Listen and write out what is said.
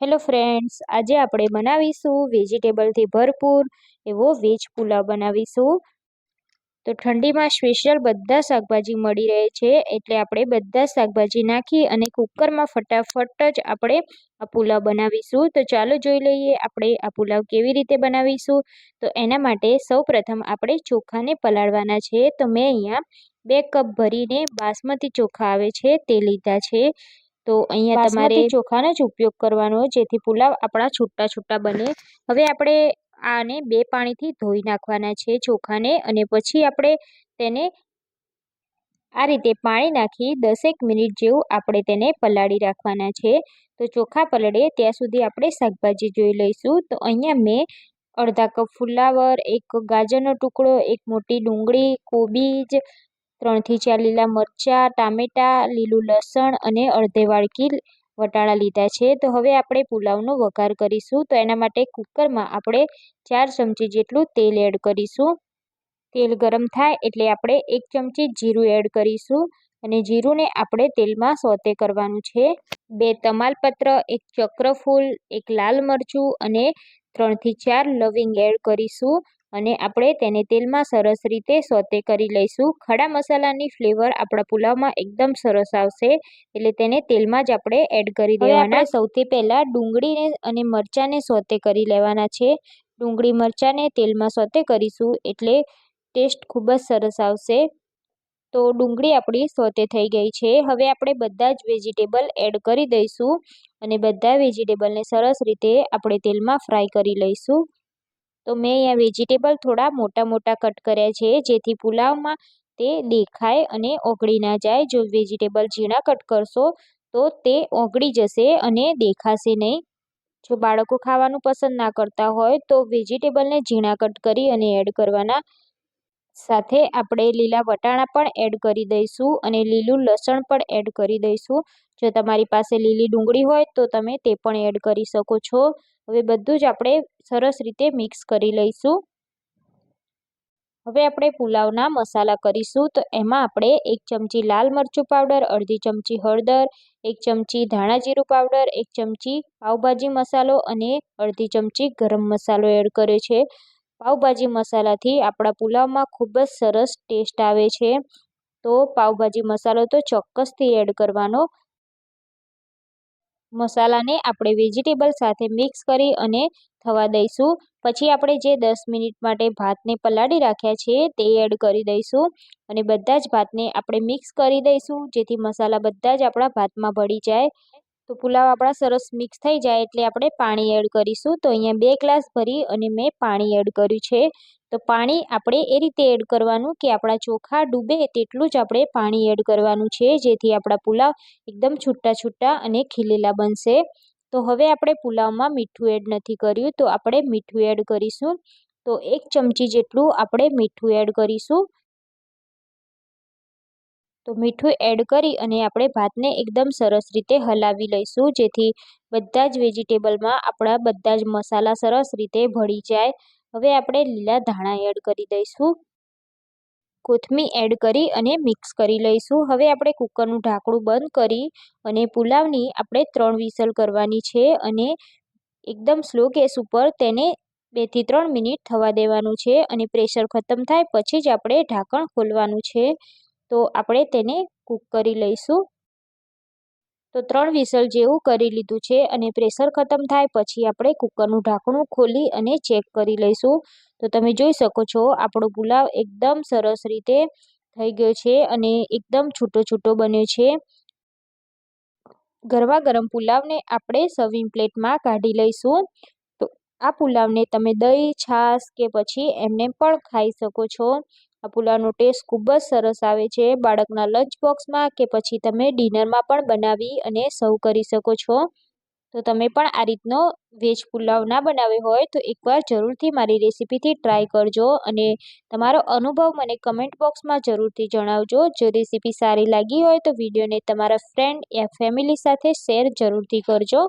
Hello friends આજે આપણે બનાવીશું વેજીટેબલથી ભરપૂર એવો વેજ પુલાવ બનાવીશું. તો ઠંડીમાં સ્પેશિયલ બધા શાકભાજી મળી રહે છે, એટલે આપણે બધા શાકભાજી નાખી અને કુકરમાં ફટાફટ જ આપણે આ પુલાવ બનાવીશું. તો ચાલો જોઈ લઈએ આપણે આ પુલાવ કેવી રીતે બનાવીશું. તો એના માટે સૌ પ્રથમ આપણે ચોખાને પલાળવાના છે. તો મેં અહીંયા બે કપ ભરીને બાસમતી ચોખા આવે છે, તે લીધા છે. તો અહીંયા તમારે ચોખાનો જ ઉપયોગ કરવાનો જેથી પુલાવ આપણા છૂટા છૂટા બને. હવે આપણે આને બે પાણીથી ધોઈ નાખવાના છે ચોખાને અને પછી આપણે તેને આ રીતે પાણી નાખી દસેક મિનિટ જેવું આપણે તેને પલાળી રાખવાના છે. તો ચોખા પલળે ત્યાં સુધી આપણે શાકભાજી જોઈ લઈશું. તો અહીંયા મેં અડધા કપ ફુલાવર એક ગાજરનો ટુકડો એક મોટી ડુંગળી કોબીજ ત્રણથી ચાર લીલા મરચાં, ટામેટાં, લીલું લસણ અને અડધે વાડકી વટાણા લીધા છે. તો હવે આપણે પુલાવનો વઘાર કરીશું. તો એના માટે કુકરમાં આપણે ચાર ચમચી જેટલું તેલ એડ કરીશું. તેલ ગરમ થાય એટલે આપણે એક ચમચી જીરું એડ કરીશું અને જીરુંને આપણે તેલમાં સોતે કરવાનું છે. બે તમાલપત્ર, એક ચક્રફૂલ, એક લાલ મરચું અને ત્રણથી ચાર લવિંગ એડ કરીશું. અને આપણે તેને તેલમાં સરસ રીતે સોતે કરી લઈશું. ખડા મસાલાની ફ્લેવર આપણા પુલાવમાં એકદમ સરસ આવશે એટલે તેને તેલમાં જ આપણે એડ કરી દેવાના. સૌથી પહેલાં ડુંગળીને અને મરચાંને સોતે કરી લેવાના છે. ડુંગળી મરચાંને તેલમાં સોતે કરીશું એટલે ટેસ્ટ ખૂબ જ સરસ આવશે. તો ડુંગળી આપણી સોતે થઈ ગઈ છે. હવે આપણે બધા જ વેજીટેબલ એડ કરી દઈશું અને બધા વેજીટેબલને સરસ રીતે આપણે તેલમાં ફ્રાય કરી લઈશું. તો મેં અહીંયા વેજીટેબલ થોડા મોટા મોટા કટ કર્યા છે, જેથી પુલાવમાં તે દેખાય અને ઓગળી ના જાય. જો વેજીટેબલ ઝીણા કટ કરશો, તો તે ઓગળી જશે અને દેખાશે નહીં. જો બાળકો ખાવાનું પસંદ ના કરતા હોય, તો વેજીટેબલને ઝીણા કટ કરી અને એડ કરવાના. સાથે આપણે લીલા વટાણા પણ એડ કરી દઈશું અને લીલું લસણ પણ એડ કરી દઈશું. જો તમારી પાસે લીલી ડુંગળી હોય, તો તમે તે પણ એડ કરી શકો છો. હવે બધું જ આપણે સરસ રીતે મિક્સ કરી લઈશું. હવે આપણે પુલાવના મસાલા કરીશું. તો એમાં આપણે એક ચમચી લાલ મરચું પાવડર, અડધી ચમચી હળદર, એક ચમચી ધાણા જીરું પાવડર, એક ચમચી પાવભાજી મસાલો અને અડધી ચમચી ગરમ મસાલો એડ કર્યો છે. પાવભાજી મસાલાથી આપણા પુલાવમાં ખૂબ જ સરસ ટેસ્ટ આવે છે. તો પાવભાજી મસાલો તો ચોક્કસથી એડ કરવાનો મસાલાને આપણે વેજીટેબલ સાથે મિક્સ કરી અને થવા દઈશું. પછી આપણે જે દસ મિનિટ માટે ભાતને પલાળી રાખ્યા છે તે એડ કરી દઈશું અને બધા જ ભાતને આપણે મિક્સ કરી દઈશું, જેથી મસાલા બધા જ આપણા ભાતમાં ભળી જાય. તો પુલાવ આપણા સરસ મિક્સ થઈ જાય એટલે આપણે પાણી એડ કરીશું. તો અહીંયા બે ગ્લાસ ભરી અને મેં પાણી એડ કર્યું છે. તો પાણી આપણે એ રીતે એડ કરવાનું કે આપણા ચોખા ડૂબે તેટલું જ આપણે પાણી એડ કરવાનું છે, જેથી આપણા પુલાવ એકદમ છૂટા છૂટા અને ખીલેલા બનશે. તો હવે આપણે પુલાવમાં મીઠું એડ નથી કર્યું, તો આપણે મીઠું એડ કરીશું. તો એક ચમચી જેટલું આપણે મીઠું એડ કરીશું. તો મીઠું એડ કરી અને આપણે ભાતને એકદમ સરસ રીતે હલાવી લઈશું, જેથી બધા જ વેજીટેબલમાં આપણા બધા જ મસાલા સરસ રીતે ભળી જાય. હવે આપણે લીલા ધાણા એડ કરી દઈશું. કોથમી એડ કરી અને મિક્સ કરી લઈશું. હવે આપણે કુકરનું ઢાંકણું બંધ કરી અને પુલાવની આપણે ત્રણ વિસલ કરવાની છે અને એકદમ સ્લો ગેસ ઉપર તેને બેથી ત્રણ મિનિટ થવા દેવાનું છે અને પ્રેશર ખતમ થાય પછી જ આપણે ઢાંકણ ખોલવાનું છે. તો આપણે તેને કૂક કરી લઈશું. તો ત્રણ વિસલ જેવું કરી લીધું છે અને પ્રેશર ખતમ થાય પછી આપણે કુકરનું ઢાંકણું ખોલી અને ચેક કરી લઈશું. તો તમે જોઈ શકો છો આપણો પુલાવ એકદમ સરસ રીતે થઈ ગયો છે અને એકદમ છૂટો છૂટો બન્યો છે. ગરવા ગરમ પુલાવને આપણે સર્વિંગ પ્લેટમાં કાઢી લઈશું. તો આ પુલાવને તમે દહીં, છાશ કે પછી એમને પણ ખાઈ શકો છો. આ પુલાવનો ટેસ્ટ ખૂબ જ સરસ આવે છે. બાળકના લંચ બોક્સમાં કે પછી તમે ડિનરમાં પણ બનાવી અને સર્વ કરી શકો છો. તો તમે પણ આ રીતનો વેજ પુલાવ ના બનાવ્યો હોય તો એકવાર જરૂરથી મારી રેસીપીથી ટ્રાય કરજો અને તમારો અનુભવ મને કમેન્ટ બોક્સમાં જરૂરથી જણાવજો. જો રેસીપી સારી લાગી હોય તો વિડીયોને તમારા ફ્રેન્ડ યા ફેમિલી સાથે શેર જરૂરથી કરજો.